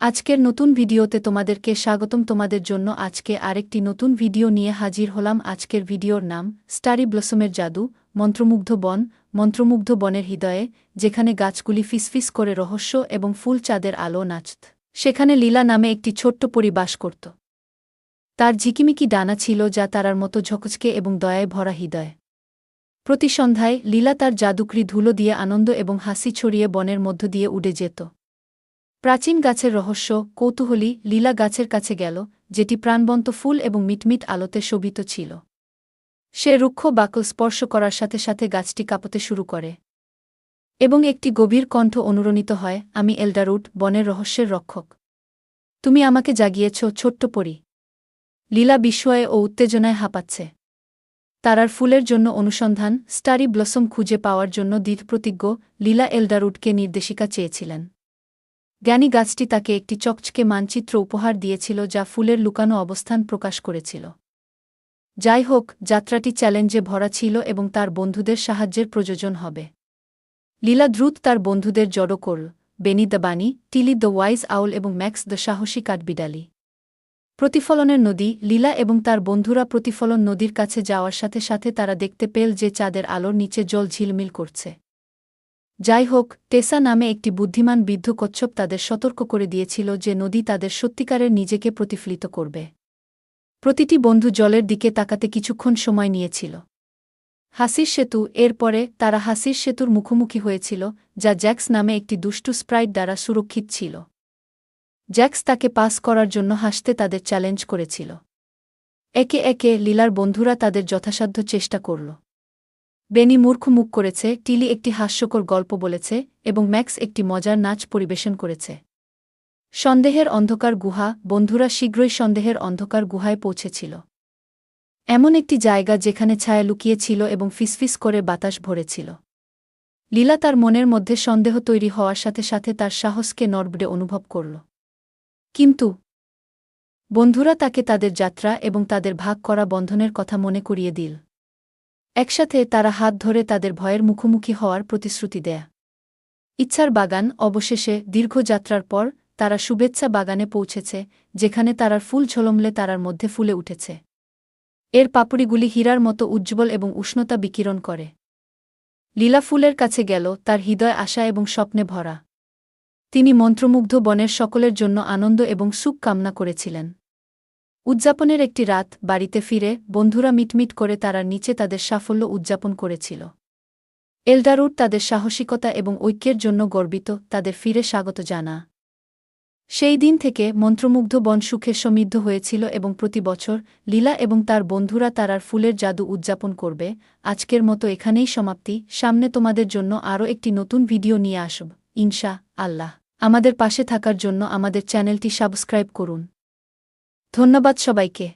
আজকের নতুন ভিডিওতে তোমাদেরকে স্বাগতম। তোমাদের জন্য আজকে আরেকটি নতুন ভিডিও নিয়ে হাজির হলাম। আজকের ভিডিওর নাম স্টারি ব্লসমের জাদু, মন্ত্রমুগ্ধ বন, মন্ত্রমুগ্ধ বনের হৃদয়ে, যেখানে গাছগুলি ফিসফিস করে রহস্য এবং ফুল চাঁদের আলো নাচত। সেখানে লীলা নামে একটি ছোট্ট পরিবাস করত। তার ঝিকিমিকি ডানা ছিল যা তারার মতো ঝকচকে এবং দয়ায় ভরা হৃদয়। প্রতি সন্ধ্যায় লীলা তার জাদুকরি ধুলো দিয়ে আনন্দ এবং হাসি ছড়িয়ে বনের মধ্য দিয়ে উড়ে যেত। প্রাচীন গাছের রহস্য, কৌতূহলী লীলা গাছের কাছে গেল, যেটি প্রাণবন্ত ফুল এবং মিটমিট আলোতে শোভিত ছিল। সে রুক্ষ বাকল স্পর্শ করার সাথে সাথে গাছটি কাঁপতে শুরু করে। এবং একটি গভীর কণ্ঠ অনুরণিত হয়, আমি এল্ডারুট বনের রহস্যের রক্ষক। তুমি আমাকে জাগিয়েছ, ছোট্ট পরি। লীলা বিস্ময়ে ও উত্তেজনায় হাঁপাচ্ছে। তারার ফুলের জন্য অনুসন্ধান, স্টারি ব্লসম খুঁজে পাওয়ার জন্য দৃঢ়প্রতিজ্ঞ লীলা এল্ডারুটকে নির্দেশিকা চেয়েছিলেন। জ্ঞানী গাছটি তাকে একটি চকচকে মানচিত্র উপহার দিয়েছিল যা ফুলের লুকানো অবস্থান প্রকাশ করেছিল। যাই হোক, যাত্রাটি চ্যালেঞ্জে ভরা ছিল এবং তার বন্ধুদের সাহায্যের প্রয়োজন হবে। লীলা দ্রুত তার বন্ধুদের জড়ো করল, Benny the Bunny, Tilly the wise owl এবং ম্যাক্স দ্য সাহসী কাঠবিড়ালি। প্রতিফলনের নদী, লীলা এবং তার বন্ধুরা প্রতিফলন নদীর কাছে যাওয়ার সাথে সাথে তারা দেখতে পেল যে চাঁদের আলোর নিচে জল ঝিলমিল করছে। যাই হোক টেসা নামে একটি বুদ্ধিমান বৃদ্ধ কচ্ছপ তাদের সতর্ক করে দিয়েছিল যে নদী তাদের সত্যিকারের নিজেকে প্রতিফলিত করবে। প্রতিটি বন্ধু জলের দিকে তাকাতে কিছুক্ষণ সময় নিয়েছিল। হাসির সেতু, এরপরে তারা হাসির সেতুর মুখোমুখি হয়েছিল, যা জ্যাক্স নামে একটি দুষ্টু স্প্রাইট দ্বারা সুরক্ষিত ছিল। জ্যাক্স তাকে পাস করার জন্য হাসতে তাদের চ্যালেঞ্জ করেছিল। একে একে লীলার বন্ধুরা তাদের যথাসাধ্য চেষ্টা করল। বেনি মূর্খ মুখ করেছে, টিলি একটি হাস্যকর গল্প বলেছে এবং ম্যাক্স একটি মজার নাচ পরিবেশন করেছে। সন্দেহের অন্ধকার গুহা, বন্ধুরা শীঘ্রই সন্দেহের অন্ধকার গুহায় পৌঁছেছিল। এমন একটি জায়গা যেখানে ছায়া লুকিয়েছিল এবং ফিসফিস করে বাতাস ভরেছিল। লীলা তার মনের মধ্যে সন্দেহ তৈরি হওয়ার সাথে সাথে তার সাহসকে নরবড়ে অনুভব করল। কিন্তু বন্ধুরা তাকে তাদের যাত্রা এবং তাদের ভাগ করা বন্ধনের কথা মনে করিয়ে দিল। একসাথে তারা হাত ধরে তাদের ভয়ের মুখোমুখি হওয়ার প্রতিশ্রুতি দেয়া। ইচ্ছার বাগান অবশেষে দীর্ঘ যাত্রার পর তারা শুভেচ্ছা বাগানে পৌঁছেছে, যেখানে তারার ফুল ঝলমলে তারার মধ্যে ফুলে উঠেছে। এর পাপড়িগুলি হীরার মতো উজ্জ্বল এবং উষ্ণতা বিকিরণ করে। লীলা ফুলের কাছে গেল, তার হৃদয় আশা এবং স্বপ্নে ভরা। তিনি মন্ত্রমুগ্ধ বনের সকলের জন্য আনন্দ এবং সুখ কামনা করেছিলেন। উদযাপনের একটি রাত বাড়িতে ফিরে বন্ধুরা মিটমিট করে তারার নিচে তাদের সাফল্য উদযাপন করেছিল। এলডারুট তাদের সাহসিকতা এবং ঐক্যের জন্য গর্বিত, তাদের ফিরে স্বাগত জানা। সেই দিন থেকে মন্ত্রমুগ্ধ বন সুখে সমৃদ্ধ হয়েছিল এবং প্রতি বছর লীলা এবং তার বন্ধুরা তারার ফুলের জাদু উদযাপন করবে। আজকের মতো এখানেই সমাপ্তি। সামনে তোমাদের জন্য আরও একটি নতুন ভিডিও নিয়ে আসব। ইনশা আল্লাহ। আমাদের পাশে থাকার জন্য আমাদের চ্যানেলটি সাবস্ক্রাইব করুন। ধন্যবাদ সবাইকে।